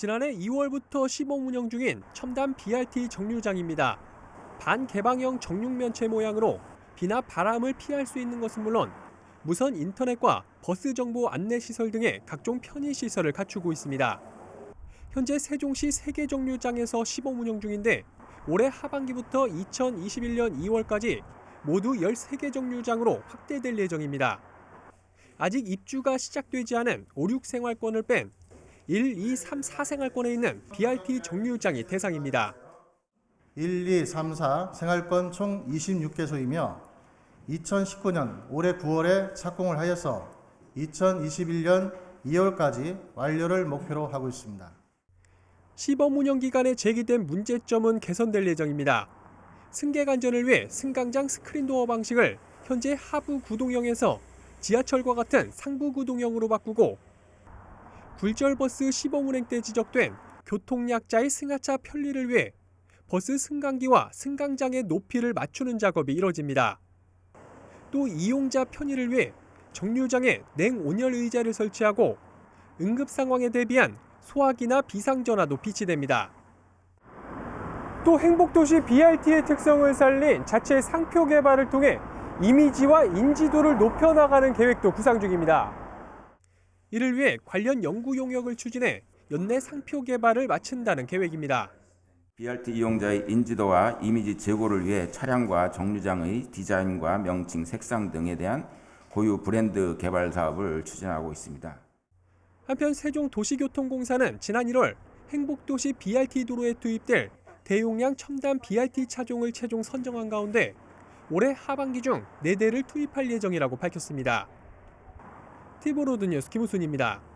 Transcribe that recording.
지난해 2월부터 시범 운영 중인 첨단 BRT 정류장입니다. 반개방형 정육 면체 모양으로 비나 바람을 피할 수 있는 것은 물론 무선 인터넷과 버스 정보 안내 시설 등의 각종 편의 시설을 갖추고 있습니다. 현재 세종시 3개 정류장에서 시범 운영 중인데 올해 하반기부터 2021년 2월까지 모두 13개 정류장으로 확대될 예정입니다. 아직 입주가 시작되지 않은 5, 6 생활권을 뺀 1, 2, 3, 4 생활권에 있는 BRT 정류장이 대상입니다. 1, 2, 3, 4 생활권 총 26개소이며 2019년 올해 9월에 착공을 하여서 2021년 2월까지 완료를 목표로 하고 있습니다. 시범 운영 기간에 제기된 문제점은 개선될 예정입니다. 승객 안전을 위해 승강장 스크린 도어 방식을 현재 하부 구동형에서 지하철과 같은 상부 구동형으로 바꾸고 굴절 버스 시범 운행 때 지적된 교통약자의 승하차 편리를 위해 버스 승강기와 승강장의 높이를 맞추는 작업이 이뤄집니다. 또 이용자 편의를 위해 정류장에 냉온열 의자를 설치하고 응급 상황에 대비한 소화기나 비상전화도 비치됩니다. 또 행복도시 BRT의 특성을 살린 자체 상표 개발을 통해 이미지와 인지도를 높여나가는 계획도 구상 중입니다. 이를 위해 관련 연구 용역을 추진해 연내 상표 개발을 마친다는 계획입니다. BRT 이용자의 인지도와 이미지 제고를 위해 차량과 정류장의 디자인과 명칭, 색상 등에 대한 고유 브랜드 개발 사업을 추진하고 있습니다. 한편 세종도시교통공사는 지난 1월 행복도시 BRT 도로에 투입될 대용량 첨단 BRT 차종을 최종 선정한 가운데 올해 하반기 중 4대를 투입할 예정이라고 밝혔습니다. 티브로드 뉴스 김우순입니다.